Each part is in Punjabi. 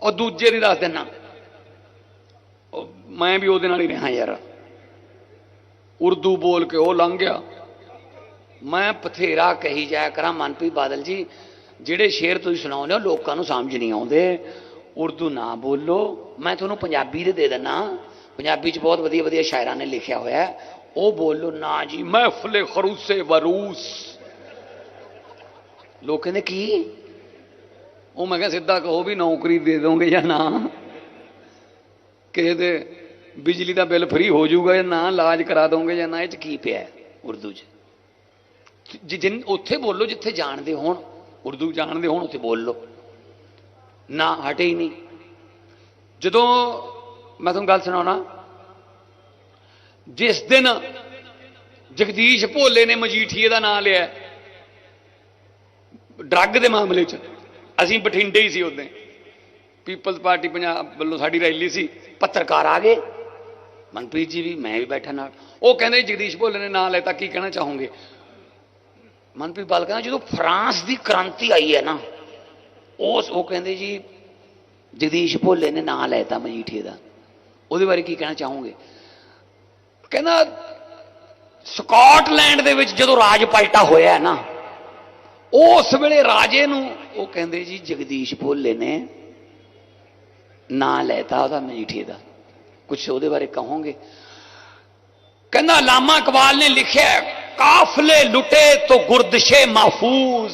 ਉਹ ਦੂਜੇ ਨਹੀਂ ਦੱਸ ਦਿੰਨਾ। ਮੈਂ ਵੀ ਉਹਦੇ ਨਾਲ ਹੀ ਰਿਹਾ ਯਾਰ। ਉਰਦੂ ਬੋਲ ਕੇ ਉਹ ਲੰਘ ਗਿਆ। ਮੈਂ ਬਥੇਰਾ ਕਹੀ ਜਾਇਆ ਕਰਾਂ, ਮਨਪ੍ਰੀਤ ਬਾਦਲ ਜੀ, ਜਿਹੜੇ ਸ਼ੇਰ ਤੁਸੀਂ ਸੁਣਾਉਂਦੇ ਹੋ, ਲੋਕਾਂ ਨੂੰ ਸਮਝ ਨਹੀਂ ਆਉਂਦੇ। ਉਰਦੂ ਨਾ ਬੋਲੋ। ਮੈਂ ਤੁਹਾਨੂੰ ਪੰਜਾਬੀ ਦੇ ਦੇ ਦਿੰਨਾ। ਪੰਜਾਬੀ ਚ ਬਹੁਤ ਵਧੀਆ ਵਧੀਆ ਸ਼ਾਇਰਾਂ ਨੇ ਲਿਖਿਆ ਹੋਇਆ। ਉਹ ਬੋਲੋ, ਨਾ ਜੀ, ਮਹਿਫਲੇ ਖਰੂਸੇ ਵਰੂਸ। ਲੋਕ ਕਹਿੰਦੇ, ਕੀ? ਉਹ ਮੈਂ ਕਿਹਾ ਸਿੱਧਾ ਕਹੋ ਵੀ ਨੌਕਰੀ ਦੇ ਦੋਗੇ ਜਾਂ ਨਾ। ਕਿਸੇ ਦੇ ਬਿਜਲੀ ਦਾ ਬਿੱਲ ਫ੍ਰੀ ਹੋ ਜਾਊਗਾ ਜਾਂ ਨਾ, ਇਲਾਜ ਕਰਾ ਦੋਗੇ ਜਾਂ ਨਾ, ਇਹ ਚ ਕੀ ਪਿਆ ਉਰਦੂ ਚ? ਜਿ- ਉੱਥੇ ਬੋਲੋ ਜਿੱਥੇ ਜਾਣਦੇ ਹੋਣ। ਉਰਦੂ ਜਾਣਦੇ ਹੋਣ, ਉੱਥੇ ਬੋਲ ਲਓ। ਨਾ ਹਟੇ ਹੀ ਨਹੀਂ। ਜਦੋਂ ਮੈਂ ਤੁਹਾਨੂੰ ਗੱਲ ਸੁਣਾਉਣਾ, ਜਿਸ ਦਿਨ ਜਗਦੀਸ਼ ਭੋਲੇ ਨੇ ਮਜੀਠੀਏ ਦਾ ਨਾਮ ਲਿਆ, ਡਰੱਗ ਦੇ ਮਾਮਲੇ 'ਚ ਅਸੀਂ ਬਠਿੰਡੇ ਹੀ ਸੀ ਉਦੋਂ ਪੀਪਲਸ ਪਾਰਟੀ ਪੰਜਾਬ ਵੱਲੋਂ ਸਾਡੀ ਰੈਲੀ ਸੀ, ਪੱਤਰਕਾਰ ਆ ਗਏ। ਮਨਪ੍ਰੀਤ ਜੀ ਵੀ, ਮੈਂ ਵੀ ਬੈਠਾ ਨਾਲ। ਉਹ ਕਹਿੰਦੇ, ਜਗਦੀਸ਼ ਭੋਲੇ ਨੇ ਨਾਮ ਲੈਤਾ, ਕੀ ਕਹਿਣਾ ਚਾਹੋਗੇ? ਮਨਪ੍ਰੀਤ ਬਾਲ ਕਹਿੰਦਾ, ਜਦੋਂ ਫਰਾਂਸ ਦੀ ਕ੍ਰਾਂਤੀ ਆਈ ਹੈ ਨਾ, ਉਸ, ਉਹ ਕਹਿੰਦੇ ਜੀ, ਜਗਦੀਸ਼ ਭੋਲੇ ਨੇ ਨਾਂ ਲੈਤਾ ਮਜੀਠੀਏ ਦਾ। ਉਹਦੇ ਬਾਰੇ ਕੀ ਕਹਿਣਾ ਚਾਹੋਗੇ? ਕਹਿੰਦਾ, ਸਕਾਟਲੈਂਡ ਦੇ ਵਿੱਚ ਜਦੋਂ ਰਾਜ ਪਲਟਾ ਹੋਇਆ ਨਾ, ਉਸ ਵੇਲੇ ਰਾਜੇ ਨੂੰ ਉਹ ਕਹਿੰਦੇ ਜੀ ਜਗਦੀਸ਼ ਭੋਲੇ ਨੇ ਨਾਂ ਲੈਤਾ ਉਹਦਾ ਮਜੀਠੀਏ ਦਾ। ਕੁਝ ਉਹਦੇ ਬਾਰੇ ਕਹੋਗੇ। ਕਹਿੰਦਾ ਲਾਮਾ ਇਕਬਾਲ ਨੇ ਲਿਖਿਆ ਕਾਫਲੇ ਲੁੱਟੇ ਤੋ ਗੁਰਦਸ਼ੇ mahfuz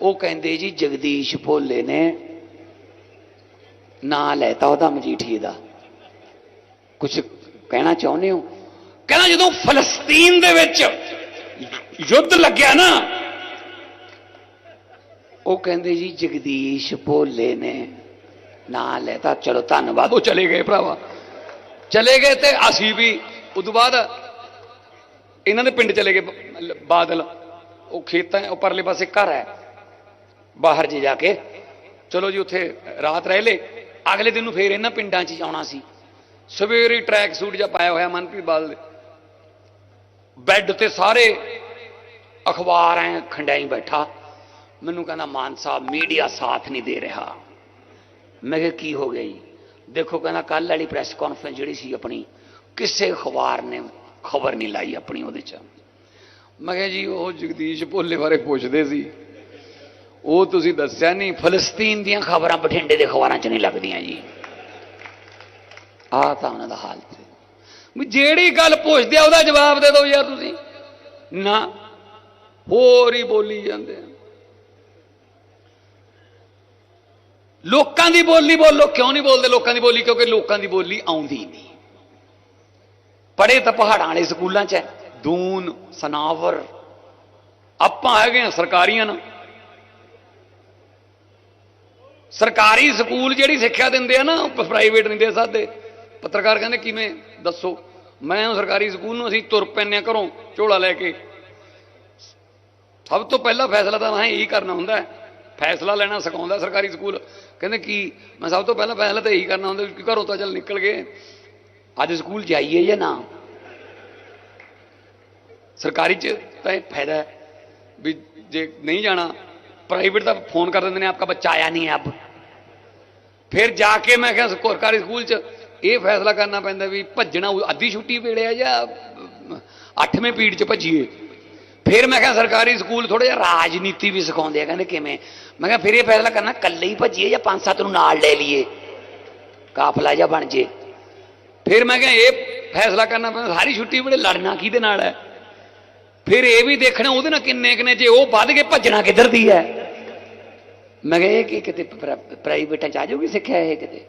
ਉਹ ਕਹਿੰਦੇ ਜੀ ਜਗਦੀਸ਼ ਭੋਲੇ ਨੇ ਨਾਂ ਲੈਤਾ ਉਹਦਾ ਮਜੀਠੀਏ ਦਾ। ਕੁਝ ਕਹਿਣਾ ਚਾਹੁੰਦੇ ਹੋ? ਕਹਿੰਦਾ ਜਦੋਂ ਫਲਸਤੀਨ ਦੇ ਵਿੱਚ ਯੁੱਧ ਲੱਗਿਆ ਨਾ ਉਹ ਕਹਿੰਦੇ ਜੀ ਜਗਦੀਸ਼ ਭੋਲੇ ਨੇ। ਨਾਂ ਲੈਤਾ ਚਲੋ ਧੰਨਵਾਦ। ਉਹ ਚਲੇ ਗਏ ਭਰਾਵਾ। ਚਲੇ ਗਏ ਤੇ ਅਸੀਂ ਵੀ ਉਦੋਂ ਬਾਅਦ ਇਹਨਾਂ ਦੇ ਪਿੰਡ ਚਲੇ ਗਏ ਬਾਦਲ। ਉਹ ਖੇਤਾਂ ਉਹ ਪਰਲੇ ਪਾਸੇ ਘਰ ਹੈ। ਬਾਹਰ ਜੇ ਜਾ ਕੇ। ਚਲੋ ਜੀ ਉੱਥੇ ਰਾਤ ਰਹਿ ਲੇ ਅਗਲੇ ਦਿਨ ਨੂੰ ਫੇਰ ਇਹਨਾਂ ਪਿੰਡਾਂ 'ਚ ਜਾਣਾ ਸੀ। ਸਵੇਰੇ ਟਰੈਕ ਸੂਟ ਜਿਹਾ ਪਾਇਆ ਹੋਇਆ ਮਨਪ੍ਰੀਤ ਬਾਦਲ ਦੇ। ਬੈੱਡ ਤੇ ਸਾਰੇ ਅਖਬਾਰ ਐ ਖੰਡਾਈ ਬੈਠਾ। ਮੈਨੂੰ ਕਹਿੰਦਾ, ਮਾਨ ਸਾਹਿਬ ਮੀਡੀਆ ਸਾਥ ਨਹੀਂ ਦੇ ਰਿਹਾ। ਮੈਂ ਕਿਹਾ, ਕੀ ਹੋ ਗਿਆ ਜੀ? ਦੇਖੋ, ਕਹਿੰਦਾ ਕੱਲ ਵਾਲੀ ਪ੍ਰੈਸ ਕਾਨਫਰੰਸ ਜਿਹੜੀ ਸੀ ਆਪਣੀ, ਕਿਸੇ ਅਖਬਾਰ ਨੇ ਖਬਰ ਨਹੀਂ ਲਾਈ ਆਪਣੀ ਉਹਦੇ ਚ। ਮੈਂ ਕਿਹਾ ਜੀ, ਉਹ ਜਗਦੀਸ਼ ਭੋਲੇ ਬਾਰੇ ਪੁੱਛਦੇ ਸੀ। ਉਹ ਤੁਸੀਂ ਦੱਸਿਆ ਨਹੀਂ, ਫਲਸਤੀਨ ਦੀਆਂ ਖਬਰਾਂ ਬਠਿੰਡੇ ਦੇ ਅਖਬਾਰਾਂ 'ਚ ਨਹੀਂ ਲੱਗਦੀਆਂ ਜੀ। ਆਹ ਤਾਂ ਉਹਨਾਂ ਦਾ ਹਾਲ ਸੀ। ਵੀ ਜਿਹੜੀ ਗੱਲ ਪੁੱਛਦੇ ਆ, ਉਹਦਾ ਜਵਾਬ ਦੇ ਦਿਓ ਯਾਰ ਤੁਸੀਂ। ਨਾ, ਹੋਰ ਹੀ ਬੋਲੀ ਜਾਂਦੇ ਲੋਕਾਂ ਦੀ ਬੋਲੀ ਬੋਲੋ। ਕਿਉਂ ਨਹੀਂ ਬੋਲਦੇ ਲੋਕਾਂ ਦੀ ਬੋਲੀ? ਕਿਉਂਕਿ ਲੋਕਾਂ ਦੀ ਬੋਲੀ ਆਉਂਦੀ ਨਹੀਂ। ਪੜੇ ਤਾਂ ਪਹਾੜਾਂ ਵਾਲੇ ਸਕੂਲਾਂ 'ਚ ਹੈ। ਦੂਨ, ਸਨਾਵਰ, ਆਪਾਂ ਹੈਗੇ ਆ ਸਰਕਾਰੀਆਂ ਨਾ ਸਰਕਾਰੀ ਸਕੂਲ ਜਿਹੜੀ ਸਿੱਖਿਆ ਦਿੰਦੇ ਆ ਨਾ ਪ੍ਰਾਈਵੇਟ ਨਹੀਂ ਦੇ ਸਕਦੇ। ਪੱਤਰਕਾਰ ਕਹਿੰਦੇ, ਕਿਵੇਂ? ਦੱਸੋ। ਮੈਂ ਉਹ ਸਰਕਾਰੀ ਸਕੂਲ ਨੂੰ ਅਸੀਂ ਤੁਰ ਪੈਂਦੇ ਹਾਂ ਘਰੋਂ ਝੋਲਾ ਲੈ ਕੇ। ਸਭ ਤੋਂ ਪਹਿਲਾ ਫੈਸਲਾ ਤਾਂ ਮੈਂ ਇਹੀ ਕਰਨਾ ਹੁੰਦਾ ਹੈ। ਫੈਸਲਾ ਲੈਣਾ ਸਿਖਾਉਂਦਾ ਸਰਕਾਰੀ ਸਕੂਲ। ਕਹਿੰਦੇ ਕੀ, ਮੈਂ ਸਭ ਤੋਂ ਪਹਿਲਾਂ ਫੈਸਲਾ ਤਾਂ ਇਹੀ ਕਰਨਾ ਹੁੰਦਾ ਕਿ ਘਰੋਂ ਤਾਂ ਚੱਲ ਨਿਕਲ ਗਏ। ਅੱਜ ਸਕੂਲ ਜਾਈਏ ਜਾਂ ਨਾ? ਸਰਕਾਰੀ ਚ ਤਾਂ ਇਹ ਫਾਇਦਾ ਹੈ ਵੀ ਜੇ ਨਹੀਂ ਜਾਣਾ ਪ੍ਰਾਈਵੇਟ ਦਾ ਫੋਨ ਕਰ ਦਿੰਦੇ ਨੇ, ਆਪਕਾ ਬੱਚਾ ਆਇਆ ਨਹੀਂ ਹੈ ਅਬ। ਫਿਰ ਜਾ ਕੇ ਮੈਂ ਕਿਹਾ ਸਰਕਾਰੀ ਸਕੂਲ ਚ ਇਹ ਫੈਸਲਾ ਕਰਨਾ ਪੈਂਦਾ ਵੀ ਭੱਜਣਾ, ਉਹ ਅੱਧੀ ਛੁੱਟੀ ਵੇਲੇ ਆ ਜਾਂ ਅੱਠਵੇਂ ਪੀੜ ਚ ਭੱਜੀਏ। ਫਿਰ ਮੈਂ ਕਿਹਾ ਸਰਕਾਰੀ ਸਕੂਲ ਥੋੜਾ ਜਿਹਾ ਰਾਜਨੀਤੀ ਵੀ ਸਿਖਾਉਂਦੇ ਆ, ਕਹਿੰਦੇ ਕਿਵੇਂ? ਮੈਂ ਕਿਹਾ ਫਿਰ ਇਹ ਫੈਸਲਾ ਕਰਨਾ, ਇਕੱਲੇ ਹੀ ਭੱਜੀਏ ਜਾਂ ਪੰਜ ਸੱਤ ਨੂੰ ਨਾਲ ਲੈ ਲਈਏ? ਕਾਫਲਾ ਜਾਂ ਬਣ ਜੇ। ਫਿਰ ਮੈਂ ਕਿਹਾ ਇਹ ਫੈਸਲਾ ਕਰਨਾ ਪੈਂਦਾ, ਸਾਰੀ ਛੁੱਟੀ ਵੇਲੇ ਲੜਨਾ ਕਿਹਦੇ ਨਾਲ ਹੈ? ਫਿਰ ਇਹ ਵੀ ਦੇਖਣਾ ਉਹਦੇ ਨਾਲ ਕਿੰਨੇ ਕਿੰਨੇ ਜੇ ਉਹ ਵੱਧ ਕੇ ਭੱਜਣਾ ਕਿੱਧਰ ਦੀ ਹੈ? ਮੈਂ ਕਿਹਾ ਇਹ ਕੀ ਕਿਤੇ ਪ੍ਰਾਈਵੇਟਾਂ ਚ ਆ ਜਾਊਗੀ ਸਿੱਖਿਆ ਇਹ ਕਿਤੇ?